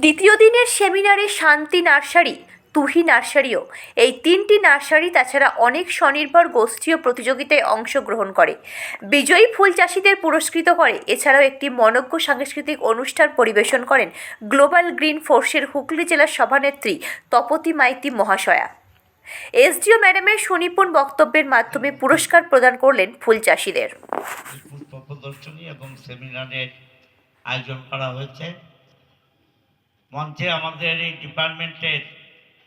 দ্বিতীয় দিনের সেমিনারে শান্তি নার্সারি, তুহি নার্সারিও। এই তিনটি নার্সারি তাছাড়া অনেক স্বনির্ভর গোষ্ঠীয় প্রতিযোগিতায় অংশগ্রহণ করে। বিজয়ী ফুল চাষিদের পুরস্কৃত করে। এছাড়াও একটি মনজ্ঞ সাংস্কৃতিক অনুষ্ঠান পরিবেশন করেন গ্লোবাল গ্রিন ফোর্সের হুগলি জেলার সভানেত্রী তপতি মাইতি মহাশয়া। এসডিও ম্যাডামের সুনিপুণ বক্তব্যের মাধ্যমে পুরস্কার প্রদান করলেন ফুল চাষিদের। এবং সেমিনারের আয়োজন করা হয়েছে। মঞ্চে আমাদের এই ডিপার্টমেন্টের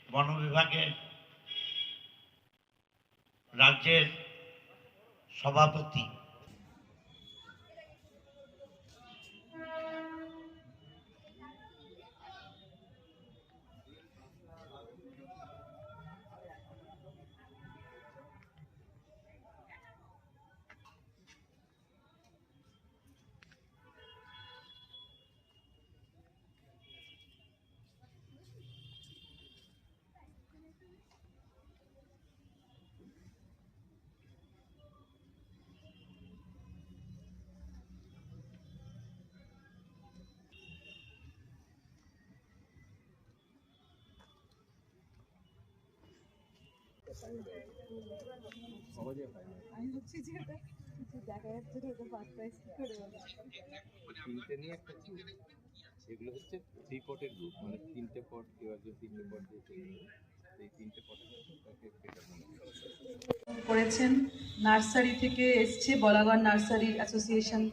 বন বিভাগের রাজ্যের সভাপতি আমি ভাবছি যে এটা দেখা যাচ্ছে না এটা ফার্স্ট প্রাইজ কি করে তিনটে নিয়ে একটা এগুলো হচ্ছে থ্রি পটের গ্রুপ মানে তিনটে পট কেউ একজন তিনটে পট দিয়ে এই তিনটে পটের করেছেন নার্সারি থেকে এসছে বলাগড় নার্সারি অ্যাসোসিয়েশন।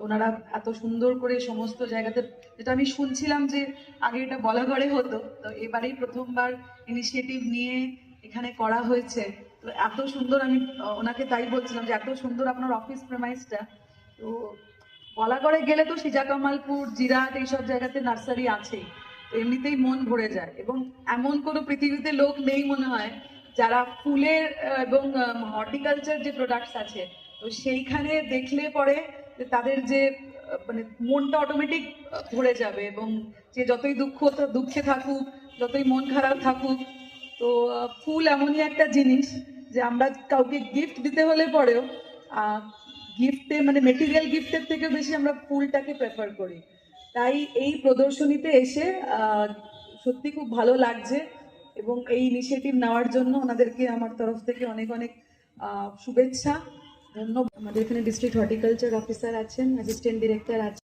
ওনারা এত সুন্দর করে সমস্ত জায়গাতে যেটা আমি শুনছিলাম যে আগে এটা বলাগড়ে হতো তো এবারেই প্রথমবার ইনিশিয়েটিভ নিয়ে এখানে করা হয়েছে। তো এত সুন্দর আমি, ওনাকে তাই বলছিলাম যে এত সুন্দর আপনার অফিস প্রেমাইসটা তো বলাগড়ে গেলে তো সিজা কামালপুর জিরাট এইসব জায়গাতে নার্সারি আছেই। এমনিতেই মন ভরে যায়। এবং এমন কোনো পৃথিবীতে লোক নেই মনে হয় যারা ফুলের এবং হর্টিকালচার যে প্রোডাক্টস আছে। তো সেইখানে দেখলে পরে তাদের যে মানে মনটা অটোমেটিক ভরে যাবে এবং যে যতই দুঃখ, দুঃখে থাকুক, যতই মন খারাপ থাকুক তো ফুল এমনই একটা জিনিস যে আমরা কাউকে গিফট দিতে হলে পরেও গিফটে মানে মেটেরিয়াল গিফটের থেকে বেশি আমরা ফুলটাকে প্রেফার করি। তাই এই প্রদর্শনীতে এসে সত্যি খুব ভালো লাগছে এবং এই ইনিশিয়েটিভ নেওয়ার জন্য ওনাদেরকে আমার তরফ থেকে অনেক অনেক শুভেচ্ছা। ধন্যবাদ। আমাদের এখানে ডিস্ট্রিক্ট হর্টিকালচার অফিসার আছেন অ্যাসিস্ট্যান্ট ডিরেক্টর আছেন।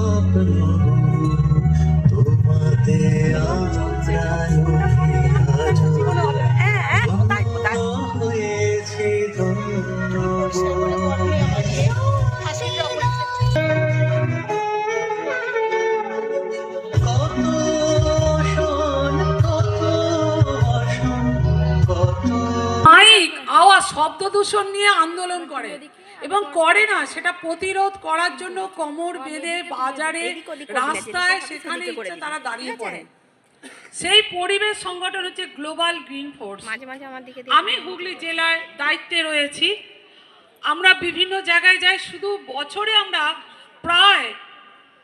স্বপ্ন তোমাতে হয়েছি কত আওয়াজ শব্দ দূষণ নিয়ে আন্দোলন করে। এবং করে না সেটা প্রতিরোধ করার জন্য কোমর বেঁধে বাজারে রাস্তায় সেখানে ইচ্ছে তারা দাঁড়িয়ে পড়ে। সেই পরিবেশ সংগঠন হচ্ছে গ্লোবাল গ্রিন ফোর্স মাঝে মাঝে আমার দিকে আমি হুগলি জেলায় দায়িত্বে রয়েছি। আমরা বিভিন্ন জায়গায় যাই শুধু বছরে আমরা প্রায়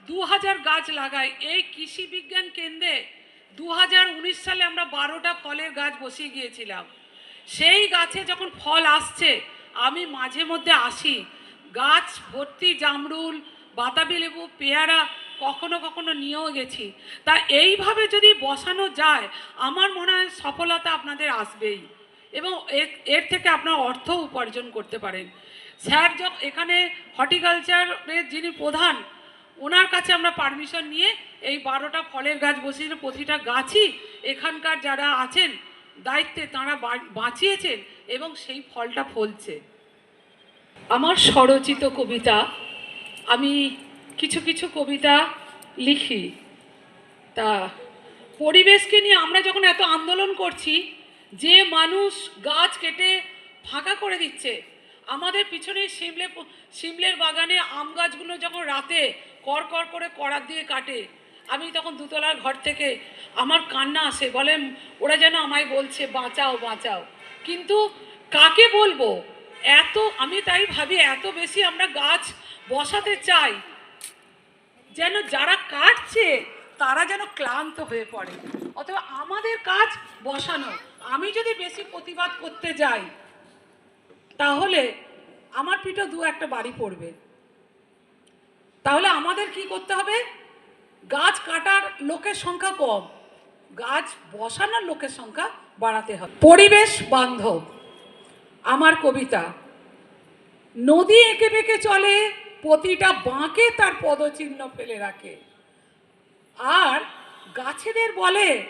দু হাজার গাছ লাগাই। এই কৃষি বিজ্ঞান কেন্দ্রে দু হাজার উনিশ সালে আমরা বারোটা ফলের গাছ বসিয়ে গিয়েছিলাম। সেই গাছে যখন ফল আসছে আমি মাঝে মধ্যে আসি। গাছ, ভর্তি, জামরুল, বাতাবি লেবু, পেয়ারা কখনো কখনো নিয়েও গেছি। তা এইভাবে যদি বসানো যায়, আমার মনে হয় সফলতা আপনাদের আসবেই। এবং এর থেকে আপনার অর্থ উপার্জন করতে পারেন। স্যার যখন এখানে হর্টিকালচারের যিনি প্রধান, ওনার কাছে আমরা পারমিশন নিয়ে এই বারোটা ফলের গাছ বসিয়ে প্রতিটা গাছই এখানকার যারা আছেন, দায়িত্বে তারা বাঁচিয়েছেন এবং সেই ফলটা ফলছে। আমার স্বরচিত কবিতা, আমি কিছু কিছু কবিতা লিখি। তা পরিবেশকে নিয়ে আমরা যখন এত আন্দোলন করছি, যে মানুষ গাছ কেটে ফাঁকা করে দিচ্ছে, আমাদের পিছনে শিমলে শিমলের বাগানে আম গাছগুলো যখন রাতে কর কর করে করার দিয়ে কাটে, আমি তখন দুতলার ঘর থেকে আমার কান্না আসে, বলে ওরা যেন আমায় বলছে, বাঁচাও বাঁচাও। কিন্তু কাকে বলব? এত, আমি তাই ভাবি এত বেশি আমরা গাছ বসাতে চাই। যেন যারা কাটছে, তারা যেন ক্লান্ত হয়ে পড়ে। অথবা আমাদের কাজ বসানো। আমি যদি বেশি প্রতিবাদ করতে যাই, তাহলে আমার পিঠে দু একটা বাড়ি পড়বে। তাহলে আমাদের কি করতে হবে? গাছ কাটার লোকের সংখ্যা কম। গাছ বসানোর লোকের সংখ্যা বাড়াতে হবে। পরিবেশ বান্ধব। আমার কবিতা, নদী এঁকে বেঁকে চলে, প্রতিটা বাঁকে তার পদচিহ্ন ফেলে রাখে। আর গাছেদের বলে,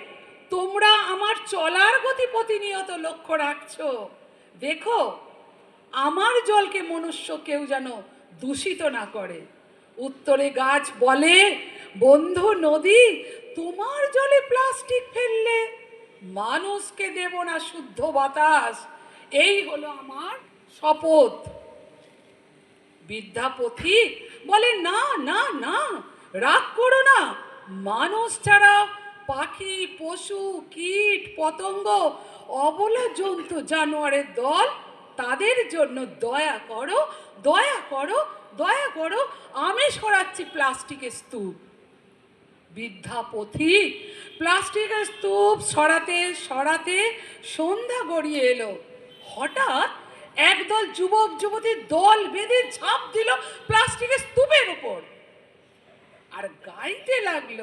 তোমরা আমার চলার গতি প্রতিনিয়ত লক্ষ্য রাখছ। দেখো, আমার জলকে মনুষ্য কেউ যেন দূষিত না করে। উত্তরে গাছ বলে, বন্ধু নদী, তোমার জলে প্লাস্টিক ফেললে মানুষকে দেব না শুদ্ধ বাতাস। এই হলো আমার শপথ। বিদ্যাপথি বলে, না না না, রাগ করো না। মানুষ ছাড়া পাখি, পশু, কীট, পতঙ্গ, অবলা জন্তু, জানোয়ারের দল, তাদের জন্য দয়া করো দয়া করো দয়া করো, আমি সরাচ্ছি প্লাস্টিকের স্তূপ। বিদ্যাপথি প্লাস্টিকের স্তূপ সরাতে সরাতে সন্ধ্যা গড়িয়ে এলো। হঠাৎ একদল যুবক যুবতীর দল বেঁধে ঝাঁপ দিল প্লাস্টিকের স্তূপের উপর। আর গাইতে লাগল,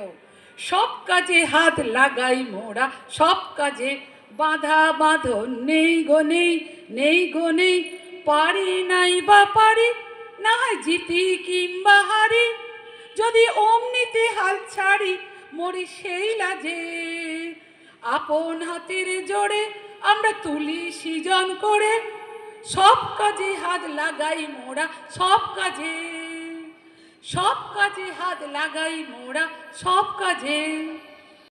সব কাজে হাত লাগাই মোড়া সব কাজে বাধা বাঁধন নেই গো, নেই নেই গো, নেই। পারি নাই বা পারি, না হয় জিতি কিংবা হারি। যদি অমনিতে হাল ছাড়ি, মরি সেই লাজে। আপন হাতের জোরে আমরা তুলি সৃজন করে। সব কাজে হাত লাগাই মোড়া সব কাজে। সব কাজে হাত লাগাই মোড়া সব কাজে।